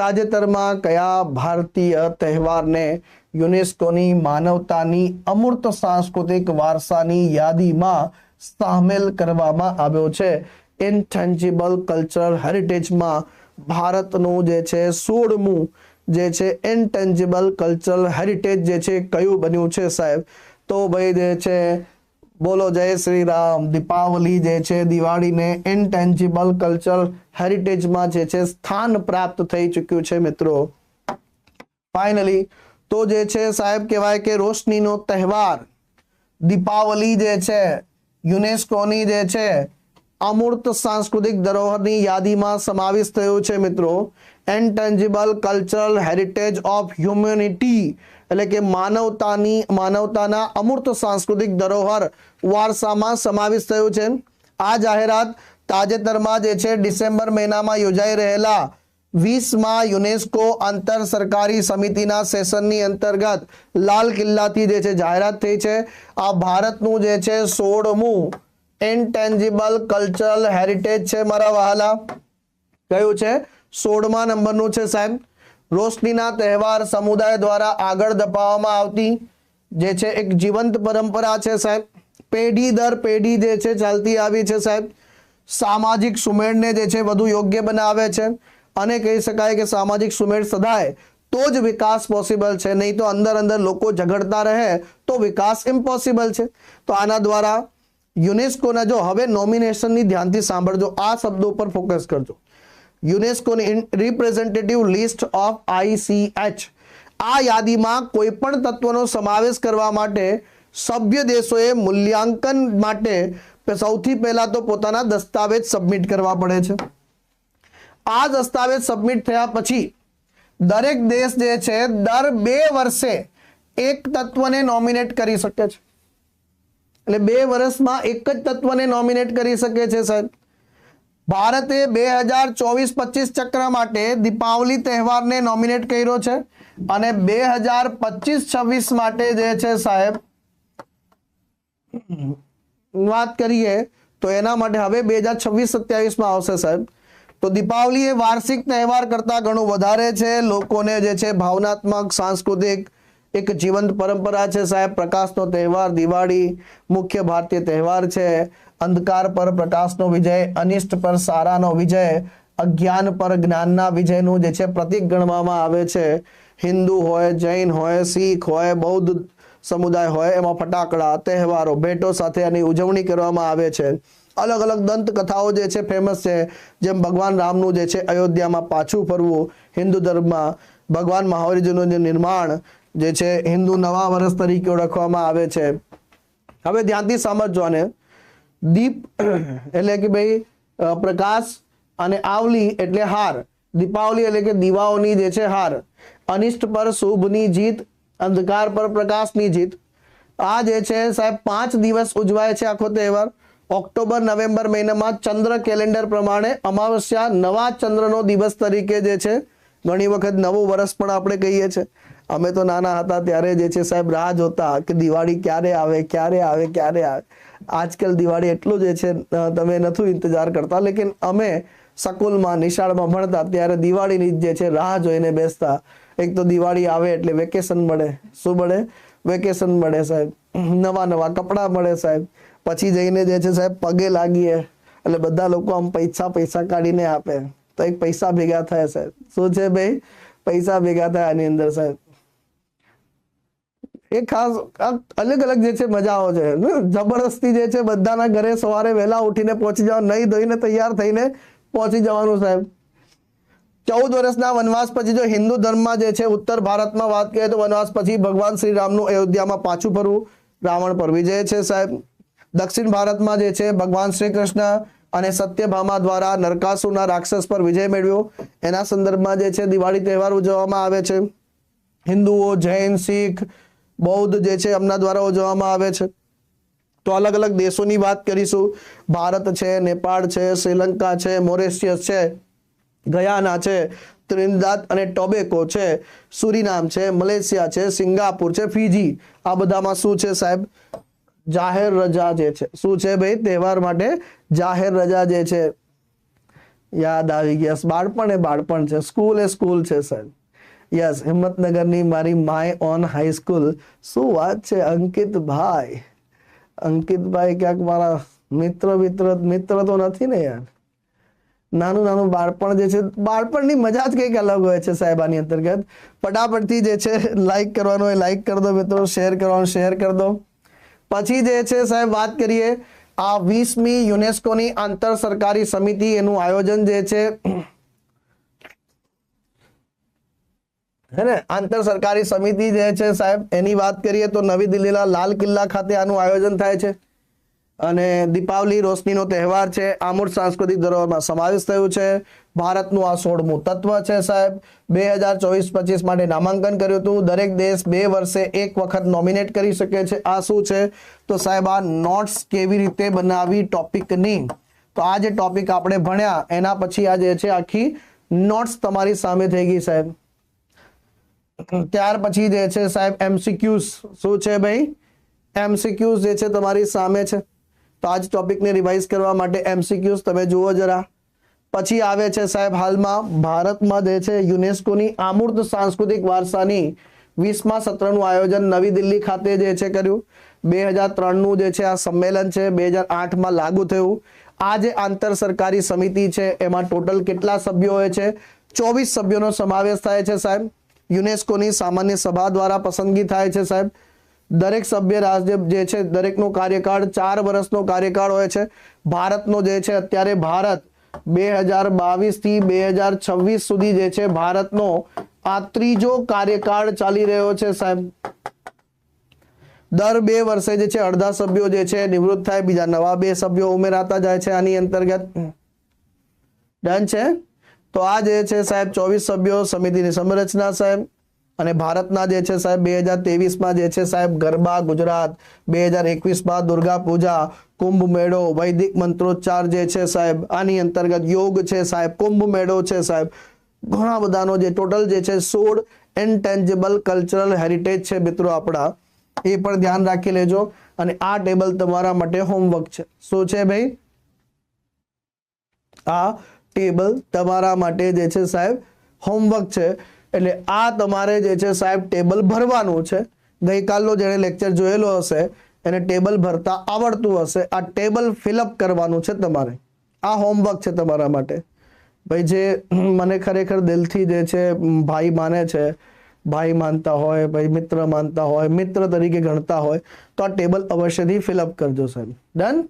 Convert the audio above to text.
તાજેતરમાં કયા ભારતીય તહેવારને યુનેસ્કોની માનવતાની અમૂર્ત સાંસ્કૃતિક વારસાની યાદીમાં સામેલ કરવામાં આવ્યો છે? ઇનટેન્જિબલ કલ્ચરલ હેરિટેજમાં ભારતનું જે છે સોળમું જે છે ઇન્ટેન્જિબલ કલ્ચરલ હેરિટેજ જે છે, કયું બન્યું છે સાહેબ? તો ભાઈ જે છે બોલો જય શ્રી રામ. દીપાવલી જે છે, દિવાળીને ઇન્ટેન્જિબલ કલ્ચરલ હેરિટેજમાં જે છે, સ્થાન પ્રાપ્ત થઈ ચૂક્યું છે મિત્રો. ફાઇનલી તો જે છે, સાહેબ કહેવાય કે રોશનીનો તહેવાર. દીપાવલી જે છે, યુનેસ્કોની જે છે, અમૂર્ત સાંસ્કૃતિક ધરોહરની યાદીમાં સમાવેશ થયો છે મિત્રો. Intangible cultural heritage of humanity એટલે કે માનવતાની, માનવતાના અમૂર્ત સાંસ્કૃતિક ધરોહર વારસામાં સમાવેશ થયો છે. આ જાહેરાત તાજેતરમાં જે છે, ડિસેમ્બર મહિનામાં યોજાઈ રહેલા વીસમાં યુનેસ્કો આંતર સરકારી સમિતિના સેશનની અંતર્ગત લાલ કિલ્લાથી જે છે જાહેરાત થઈ છે. આ ભારતનું જે છે સોળમું ઇનટેન્જિબલ કલ્ચરલ હેરિટેજ છે મારા વહાલા. કયું છે? સોળમા નંબરનું છે સાહેબ. રોશનીના તહેવાર સમુદાય દ્વારા આગળ ધપાવવામાં આવતી જે છે એક જીવંત પરંપરા છે સાહેબ. પેઢી દર પેઢી જે છે ચાલતી આવી છે સાહેબ. સામાજિક સુમેળને જે છે વધુ યોગ્ય બનાવે છે અને કહી શકાય કે સામાજિક સુમેળ સદાય તો જ વિકાસ પોસિબલ છે. નહીં તો અંદર અંદર લોકો ઝઘડતા રહે તો વિકાસ ઇમ્પોસિબલ છે. તો આના દ્વારા યુનેસ્કોના જો હવે નોમિનેશનની ધ્યાનથી સાંભળજો. આ શબ્દો ઉપર ફોકસ કરજો. યુનેસ્કોની રિપ્રેઝેન્ટેટિવ લિસ્ટ ઓફ આઈસીએચ આ યાદીમાં કોઈ પણ તત્વનો સમાવેશ કરવા માટે સભ્ય દેશોએ મૂલ્યાંકન માટે સૌથી પહેલા તો પોતાના દસ્તાવેજ સબમિટ કરવા પડે છે. આ દસ્તાવેજ સબમિટ થયા પછી દરેક દેશ જે છે દર બે વર્ષે એક તત્વને નોમિનેટ કરી શકે છે. એટલે બે વર્ષમાં એક જ તત્વને નોમિનેટ કરી શકે છે સાહેબ. ભારતે બે હજાર ચોવીસ પચીસ ચક્ર માટે દીપાવલી તહેવારને નોમિનેટ કર્યો છે અને બે હજાર પચીસ છવ્વીસ માટે જે છે સાહેબ વાત કરીએ તો એના માટે હવે બે હજાર છવ્વીસ સત્યાવીસમાં આવશે સાહેબ. તો દીપાવલી એ વાર્ષિક તહેવાર કરતાં ઘણું વધારે છે. લોકોને જે છે ભાવનાત્મક, સાંસ્કૃતિક એક જીવંત પરંપરા છે સાહેબ. પ્રકાશનો તહેવાર, દિવાળી મુખ્ય ભારતીય તહેવાર છે. અંધકાર પર પ્રકાશનો વિજય, અનિષ્ટ પર સારાનો વિજય, અજ્ઞાન પર જ્ઞાનના વિજયનું જે છે પ્રતીક ગણવામાં આવે છે. હિન્દુ હોય, જૈન હોય, શીખ હોય, બૌદ્ધ સમુદાય હોય, એમાં ફટાકડા, તહેવારો, ભેટો સાથે આની ઉજવણી કરવામાં આવે છે. અલગ અલગ દંત કથાઓ જે છે ફેમસ છે, જેમ ભગવાન રામનું જે છે અયોધ્યામાં પાછું ફરવું, હિન્દુ ધર્મમાં ભગવાન મહાવીરજીનું જે નિર્માણ જે છે હિન્દુ નવા વર્ષ તરીકે ઓળખવામાં આવે છે. હવે ધ્યાનથી સમજજો આને દીપ, એટલે કે ભાઈ પ્રકાશ અને આવલી એટલે હાર. દીપાવલી એટલે કે દીવાઓની જે છે હાર. અનિષ્ટ પર શુભની જીત, અંધકાર પર પ્રકાશની જીત. આ જે છે સાહેબ, પાંચ દિવસ ઉજવાય છે આખો તહેવાર. ઓક્ટોબર, નવેમ્બર મહિનામાં ચંદ્ર કેલેન્ડર પ્રમાણે અમાવસ્યા નવા ચંદ્રનો દિવસ તરીકે જે છે, ઘણી વખત નવું વર્ષ પણ આપણે કહીએ છીએ અમે તો નાના હતા ત્યારે જે છે સાહેબ, રાહ જોતા કે દિવાળી ક્યારે આવે ક્યારે આવે ક્યારે આવે. આજકાલ દિવાળી એટલું જે છે તમે નથી ઇંતજાર કરતા, લેકિન અમે સ્કૂલમાં નિશાળમાં ભણતા, ત્યારે દિવાળીની જે છે, રાહ જોઈને બેસતા. એક તો દિવાળી આવે એટલે વેકેશન મળે, શું મળે? વેકેશન મળે સાહેબ. નવા નવા કપડાં મળે સાહેબ. પછી જઈને જે છે સાહેબ, પગે લાગીએ. એટલે બધા લોકો આમ પૈસા પૈસા કાઢીને આપે. તો એક પૈસા ભેગા થાય સાહેબ. શું છે ભાઈ? પૈસા ભેગા થાય આની અંદર સાહેબ. એ ખાસ અલગ અલગ જે છે મજાઓ છે. જબરદસ્તી જે છે બધાના ઘરે સવારે વહેલા ઉઠીને પહોંચી જવા નહીં ધોઈને તૈયાર થઈને પહોંચી જવાનું સાહેબ. ચૌદ વર્ષના વનવાસ પછી જો હિન્દુ ધર્મમાં જે છે ઉત્તર ભારતમાં વાત કરીએ તો વનવાસ પછી ભગવાન શ્રી રામનું અયોધ્યામાં પાછું ફરવું, રાવણ પર વિજય છે સાહેબ. દક્ષિણ ભારતમાં જે છે ભગવાન શ્રી કૃષ્ણ અને સત્યભામા દ્વારા નરકાસુરના રાક્ષસ પર વિજય મેળવ્યો. એના સંદર્ભમાં જે છે દિવાળી તહેવાર ઉજવવામાં આવે છે. હિન્દુઓ જૈન, શીખ બૌદ્ધ જે છે, એમના દ્વારા ઉજવવામાં આવે છે. તો અલગ અલગ દેશોની વાત કરીશું. ભારત છે, નેપાળ છે, શ્રીલંકા છે, મોરેશિયસ છે, ગયાના છે, ત્રિનિદાદ અને ટોબેકો છે, સુરીનામ છે, મલેશિયા છે, સિંગાપુર છે, ફીજી. આ બધામાં શું છે સાહેબ? જાહેર રજા જે છે. શું છે ભાઈ? તહેવાર માટે જાહેર રજા જે છે. યાદ આવી ગયા. બાળપણ એ બાળપણ છે. સ્કૂલ એ સ્કૂલ છે સાહેબ. યસ હિંમતનગરની મારી માય ઓન હાઈસ્કૂલ શું વાત છે, અંકિતભાઈ? અંકિતભાઈ ક્યાંક મારા મિત્ર મિત્ર મિત્ર તો નથી ને યાર. નાનું નાનું બાળપણ જે છે, બાળપણની મજા જ કંઈક અલગ હોય છે સાહેબ આની અંતર્ગત. ફટાફટથી જે છે લાઈક કરવાનો હોય લાઈક કરી દો મિત્રો શેર કરવાનું શેર કરી દો. પછી જે છે, સાહેબ વાત કરીએ, આ વીસમી યુનેસ્કોની આંતર સરકારી સમિતિ એનું આયોજન જે છે હે ને? આંતર સરકારી સમિતિ જે છે સાહેબ, એની વાત કરીએ તો નવી દિલ્હીના લાલ કિલ્લા ખાતે આનું આયોજન થાય છે. અને દીપાવલી રોશનીનો તહેવાર છે. આમૂળ સાંસ્કૃતિક ધરોહરમાં સમાવેશ થયું છે. ભારતનું આ સોળમું તત્વ છે સાહેબ. બે હજાર ચોવીસ પચીસ માટે નામાંકન કર્યું હતું. દરેક દેશ બે વર્ષે એક વખત નોમિનેટ કરી શકે છે. આ શું છે? તો સાહેબ, આ નોટ્સ કેવી રીતે બનાવી ટોપિકની? તો આ જે ટોપિક આપણે ભણ્યા, એના પછી આ જે છે આખી નોટ્સ તમારી સામે થઈ ગઈ સાહેબ. ત્યાર પછી જે છે સાહેબ એમસીક્યુઝ શું છે ભાઈ? એમસીક્યુઝ જે છે તમારી સામે છે. તો આજ ટોપિકને રિવાઇઝ કરવા માટે એમસીક્યુઝ તમે જુઓ જરા. પછી આવે છે સાહેબ હાલમાં ભારતમાં જે છે યુનેસ્કોની આમૂર્ત સાંસ્કૃતિક વારસાની વીસમા સત્રનું આયોજન નવી દિલ્હી ખાતે જે છે કર્યું. બે હજાર ત્રણનું જે છે આ સંમેલન છે, બે હજાર આઠમાં લાગુ થયું. આ જે આંતર સરકારી સમિતિ છે, એમાં ટોટલ કેટલા સભ્યો હોય છે? ચોવીસ સભ્યોનો સમાવેશ થાય છે સાહેબ. યુનેસ્કોની સામાન્ય સભા દ્વારા પસંદગી થાય છે, સાહેબ. દરેક સભ્ય રાજ્ય જે છે, દરેકનો કાર્યકાળ ચાર વર્ષનો કાર્યકાળ હોય છે. ભારતનો જે છે, અત્યારે ભારત બે હજાર બાવીસથી બે હજાર છવ્વીસ સુધી જે છે, ભારતનો આ ત્રીજો કાર્યકાળ ચાલી રહ્યો છે, સાહેબ. દર બે વર્ષે જે છે, અડધા સભ્યો જે છે, નિવૃત્ત થાય, બીજા નવા બે સભ્યો ઉમેરાતા જાય છે આની અંતર્ગત. ડન છે? તો આ જે છે સાહેબ, ચોવીસ સભ્યો સમિતિની સંરચના સાહેબ અને ભારતના જે છે સાહેબ, બે હજાર ત્રેવીસમાં જે છે સાહેબ, ગરબા, ગુજરાત, બે હજાર એકવીસમાં દુર્ગા પૂજા, કુંભ મેળો, વૈદિક મંત્રોચ્ચાર જે છે સાહેબ, આની અંતર્ગત યોગ છે સાહેબ, કુંભ મેળો છે સાહેબ. ઘણા બધાનો જે ટોટલ જે છે સોળ ઇન્ટેન્જેબલ કલ્ચરલ હેરિટેજ છે મિત્રો આપણા. એ પણ ધ્યાન રાખી લેજો અને આ ટેબલ તમારા માટે હોમવર્ક છે. શું છે ભાઈ? આ ટેબલ તમારા માટે જે છે સાહેબ હોમવર્ક છે. એટલે આ તમારે જે છે સાહેબ ટેબલ ભરવાનું છે. ગઈકાલનો જેણે લેક્ચર જોયેલો હશે, એને ટેબલ ભરતા આવડતું હશે. આ ટેબલ ફિલઅપ કરવાનું છે તમારે. આ હોમવર્ક છે તમારા માટે. ભાઈ, જે મને ખરેખર દિલથી જે છે, ભાઈ માને છે, ભાઈ માનતા હોય, ભાઈ મિત્ર માનતા હોય, મિત્ર તરીકે ગણતા હોય, તો આ ટેબલ અવશ્યથી ફિલઅપ કરજો સાહેબ. ડન